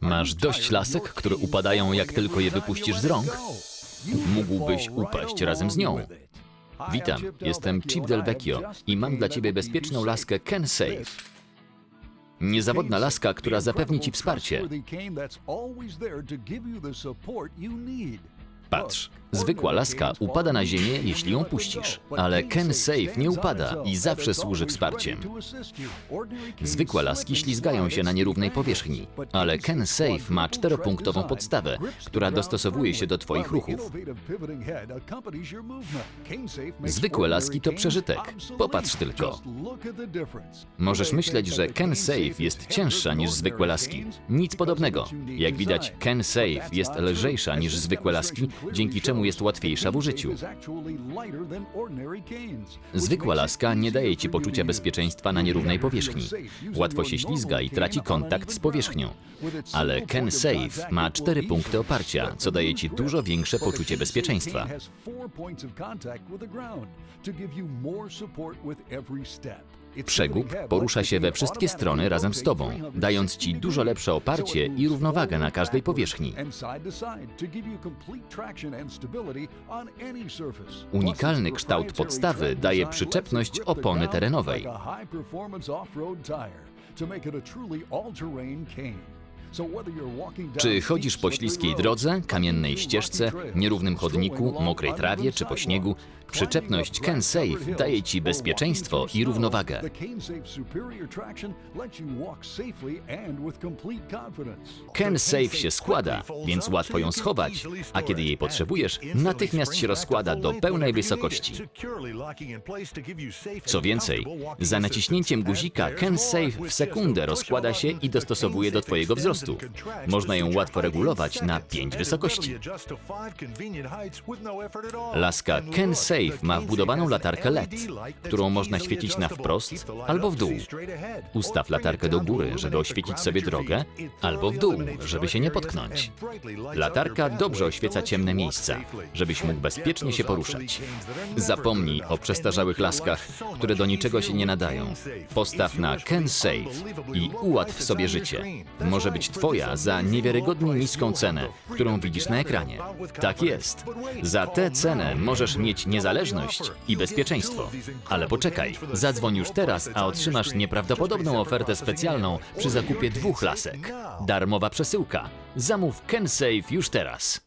Masz dość lasek, które upadają jak tylko je wypuścisz z rąk? Mógłbyś upaść razem z nią. Witam, jestem Chip Del Vecchio i mam dla ciebie bezpieczną laskę Ken Safe. Niezawodna laska, która zapewni ci wsparcie. Patrz, zwykła laska upada na ziemię, jeśli ją puścisz, ale Ken Safe nie upada i zawsze służy wsparciem. Zwykłe laski ślizgają się na nierównej powierzchni, ale Ken Safe ma czteropunktową podstawę, która dostosowuje się do Twoich ruchów. Zwykłe laski to przeżytek. Popatrz tylko. Możesz myśleć, że Ken Safe jest cięższa niż zwykłe laski. Nic podobnego. Jak widać, Ken Safe jest lżejsza niż zwykłe laski, dzięki czemu jest łatwiejsza w użyciu. Zwykła laska nie daje ci poczucia bezpieczeństwa na nierównej powierzchni. Łatwo się ślizga i traci kontakt z powierzchnią. Ale Ken Safe ma cztery punkty oparcia, co daje ci dużo większe poczucie bezpieczeństwa. Przegub porusza się we wszystkie strony razem z tobą, dając ci dużo lepsze oparcie i równowagę na każdej powierzchni. Unikalny kształt podstawy daje przyczepność opony terenowej. Czy chodzisz po śliskiej drodze, kamiennej ścieżce, nierównym chodniku, mokrej trawie czy po śniegu, przyczepność Ken Safe daje ci bezpieczeństwo i równowagę. Ken Safe się składa, więc łatwo ją schować, a kiedy jej potrzebujesz, natychmiast się rozkłada do pełnej wysokości. Co więcej, za naciśnięciem guzika Ken Safe w sekundę rozkłada się i dostosowuje do Twojego wzrostu. Można ją łatwo regulować na pięć wysokości. Laska Ken Safe ma wbudowaną latarkę LED, którą można świecić na wprost albo w dół. Ustaw latarkę do góry, żeby oświecić sobie drogę, albo w dół, żeby się nie potknąć. Latarka dobrze oświeca ciemne miejsca, żebyś mógł bezpiecznie się poruszać. Zapomnij o przestarzałych laskach, które do niczego się nie nadają. Postaw na Ken Safe i ułatw sobie życie. Może być Twoja za niewiarygodnie niską cenę, którą widzisz na ekranie. Tak jest. Za tę cenę możesz mieć niezależność i bezpieczeństwo. Ale poczekaj, zadzwoń już teraz, a otrzymasz nieprawdopodobną ofertę specjalną przy zakupie dwóch lasek. Darmowa przesyłka. Zamów Ken Safe już teraz.